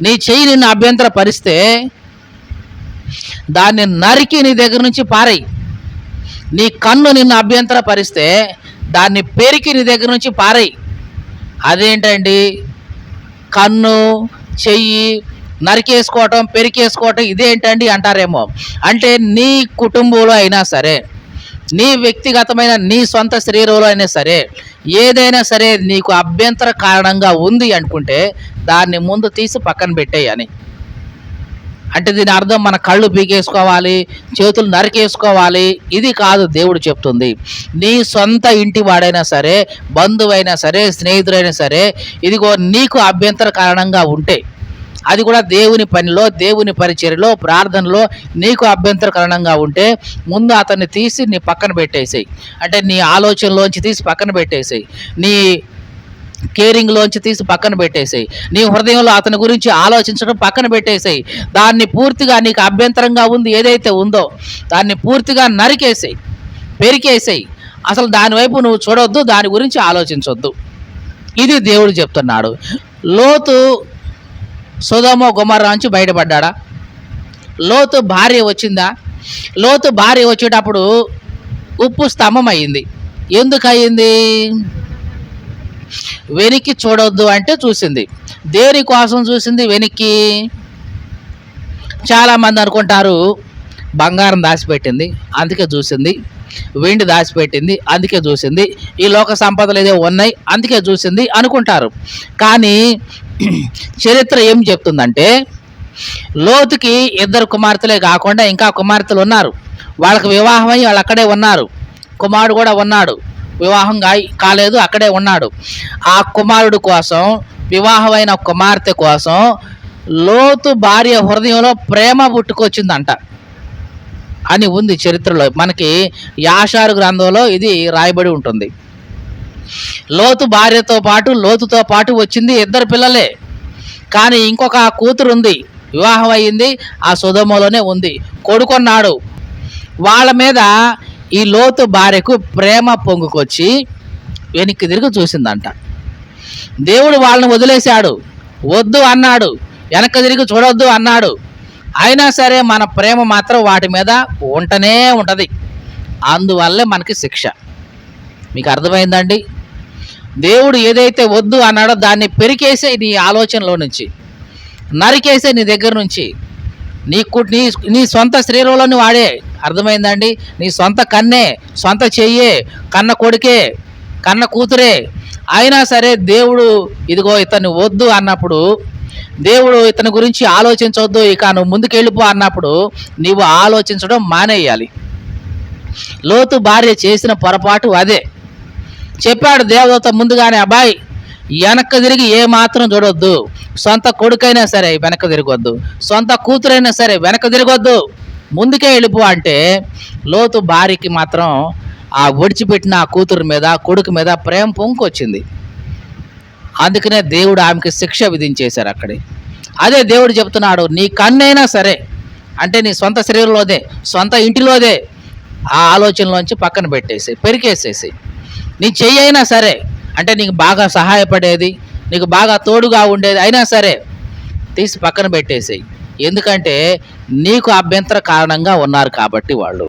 నీ చెయ్యి నిన్ను అభ్యంతర పరిస్తే దాన్ని నరికి నీ దగ్గర నుంచి పారేయి. నీ కన్ను నిన్ను అభ్యంతర పరిస్తే దాన్ని పెరికి నీ దగ్గర నుంచి పారేయి. అదేంటండి? కన్ను చెయ్యి నరికేసుకోవటం పెరికేసుకోవటం ఇదేంటండి అంటారేమో. అంటే నీ కుటుంబంలో అయినా సరే నీ వ్యక్తిగతమైన నీ సొంత శరీరంలో అయినా సరే ఏదైనా సరే నీకు అభ్యంతర కారణంగా ఉంది అనుకుంటే దాన్ని ముందు తీసి పక్కన పెట్టేయని అంటే దీని అర్థం మన కళ్ళు పీకేసుకోవాలి చేతులు నరికేసుకోవాలి ఇది కాదు దేవుడు చెప్తుంది. నీ సొంత ఇంటి వాడైనా సరే బంధువైనా సరే స్నేహితుడైనా సరే ఇదిగో నీకు అభ్యంతర కారణంగా ఉంటే అది కూడా దేవుని పనిలో దేవుని పరిచర్యలో ప్రార్థనలో నీకు అభ్యంతరకరణంగా ఉంటే ముందు అతన్ని తీసి నీ పక్కన పెట్టేసేయి. అంటే నీ ఆలోచనలోంచి తీసి పక్కన పెట్టేసేయి. నీ కేరింగ్లోంచి తీసి పక్కన పెట్టేసేయి. నీ హృదయంలో అతని గురించి ఆలోచించడం పక్కన పెట్టేసేయి. దాన్ని పూర్తిగా నీకు అభ్యంతరంగా ఉంది ఏదైతే ఉందో దాన్ని పూర్తిగా నరికేసేయి పెరికేసేయి. అసలు దానివైపు నువ్వు చూడొద్దు దాని గురించి ఆలోచించొద్దు. ఇది దేవుడు చెప్తున్నాడు. లోతు సుధమో గుమర్రా నుంచి బయటపడ్డా లోతు భార్య వచ్చిందా? లోతు భార్య వచ్చేటప్పుడు ఉప్పు స్తంభం అయింది ఎందుకు అయింది వెనక్కి చూడొద్దు అంటే చూసింది. దేని కోసం చూసింది వెనక్కి? చాలామంది అనుకుంటారు బంగారం దాచిపెట్టింది అందుకే చూసింది. వెండి దాచిపెట్టింది అందుకే చూసింది. ఈ లోక సంపదలు ఏదో ఉన్నాయి అందుకే చూసింది అనుకుంటారు. కానీ చరిత్ర ఏం చెప్తుందంటే లోతుకి ఇద్దరు కుమార్తెలే కాకుండా ఇంకా కుమార్తెలు ఉన్నారు. వాళ్ళకి వివాహం అయ్యి వాళ్ళు అక్కడే ఉన్నారు. కుమారుడు కూడా ఉన్నాడు. వివాహం కాలేదు అక్కడే ఉన్నాడు. ఆ కుమారుడు కోసం వివాహమైన కుమార్తె కోసం లోతు భార్య హృదయంలో ప్రేమ పుట్టుకొచ్చిందంట. అని ఉంది చరిత్రలో. మనకి యాషారు గ్రంథంలో ఇది రాయబడి ఉంటుంది. లోతు భార్యతో పాటు లోతుతో పాటు వచ్చింది ఇద్దరు పిల్లలే. కానీ ఇంకొక కూతురు ఉంది వివాహం అయ్యింది ఆ సుధమలోనే ఉంది. కొడుకున్నాడు. వాళ్ళ మీద ఈ లోతు భార్యకు ప్రేమ పొంగుకొచ్చి వెనక్కి తిరిగి చూసిందంట. దేవుడు వాళ్ళని వదిలేశాడు. వద్దు అన్నాడు. వెనక్కి తిరిగి చూడొద్దు అన్నాడు. అయినా సరే మన ప్రేమ మాత్రం వాటి మీద ఉంటనే ఉంటుంది. అందువల్లే మనకి శిక్ష. మీకు అర్థమైందండి? దేవుడు ఏదైతే వద్దు అన్నాడో దాన్ని పెరికేసే నీ ఆలోచనలో నుంచి నరికేసే నీ దగ్గర నుంచి నీ నీ నీ సొంత శరీరంలోని వాడే. అర్థమైందండి? నీ సొంత కన్నే సొంత చెయ్యే కన్న కొడుకే కన్న కూతురే. అయినా సరే దేవుడు ఇదిగో ఇతన్ని వద్దు అన్నప్పుడు దేవుడు ఇతని గురించి ఆలోచించవద్దు ఇక నువ్వు ముందుకెళ్ళిపో అన్నప్పుడు నీవు ఆలోచించడం మానేయాలి. లోతు భార్య చేసిన పొరపాటు అదే. చెప్పాడు దేవదత ముందుగానే అబ్బాయి వెనక్కి తిరిగి ఏ మాత్రం చూడొద్దు. సొంత కొడుకైనా సరే వెనక తిరగొద్దు. సొంత కూతురైనా సరే వెనక తిరగొద్దు. ముందుకే వెళ్ళిపో అంటే లోతు భార్యకి మాత్రం ఆ ఒడిచిపెట్టిన ఆ కూతురు మీద కొడుకు మీద ప్రేమ పొంకొచ్చింది అందుకనే దేవుడు ఆమెకి శిక్ష విధించేశారు అక్కడే. అదే దేవుడు చెప్తున్నాడు నీ కన్నైనా సరే అంటే నీ సొంత శరీరంలోదే సొంత ఇంటిలోదే ఆ ఆలోచనలోంచి పక్కన పెట్టేసి పెరికేసేసి నీ చెయ్యి అయినా సరే అంటే నీకు బాగా సహాయపడేది నీకు బాగా తోడుగా ఉండేది అయినా సరే తీసి పక్కన పెట్టేసేయి. ఎందుకంటే నీకు అభ్యంతర కారణంగా ఉన్నారు కాబట్టి వాళ్ళు.